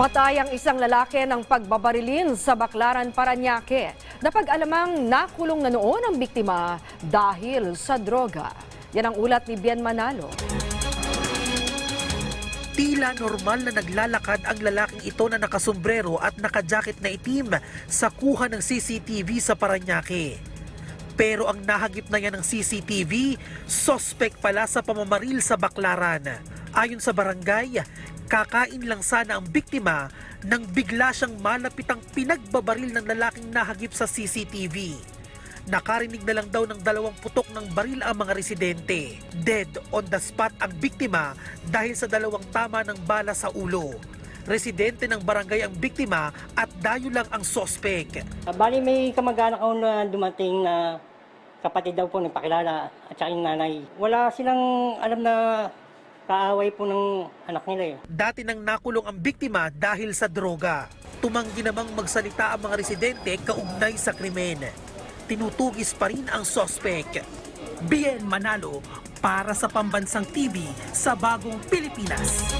Patay ang isang lalaki ng pagbabarilin sa Baklaran, Paranaque. Napag-alamang nakulong na noon ang biktima dahil sa droga. Yan ang ulat ni Bien Manalo. Tila normal na naglalakad ang lalaking ito na nakasombrero at nakajakit na itim sa kuha ng CCTV sa Paranaque. Pero ang nahagip na yan ng CCTV, sospek pala sa pamamaril sa Baklaran. Ayon sa barangay, kakain lang sana ang biktima nang bigla siyang malapitang pinagbabaril ng lalaking nahagip sa CCTV. Nakarinig na lang daw ng dalawang putok ng baril ang mga residente. Dead on the spot ang biktima dahil sa dalawang tama ng bala sa ulo. Residente ng barangay ang biktima at dayo lang ang sospek. Bali may kamag-anak ako na dumating na kapatid daw po nagpakilala at saka yung nanay. Wala silang alam na kaaway po ng anak nila eh. Dati nang nakulong ang biktima dahil sa droga. Tumanggi namang magsalita ang mga residente kaugnay sa krimen. Tinutugis pa rin ang sospek. Bien Manalo para sa Pambansang TV sa Bagong Pilipinas.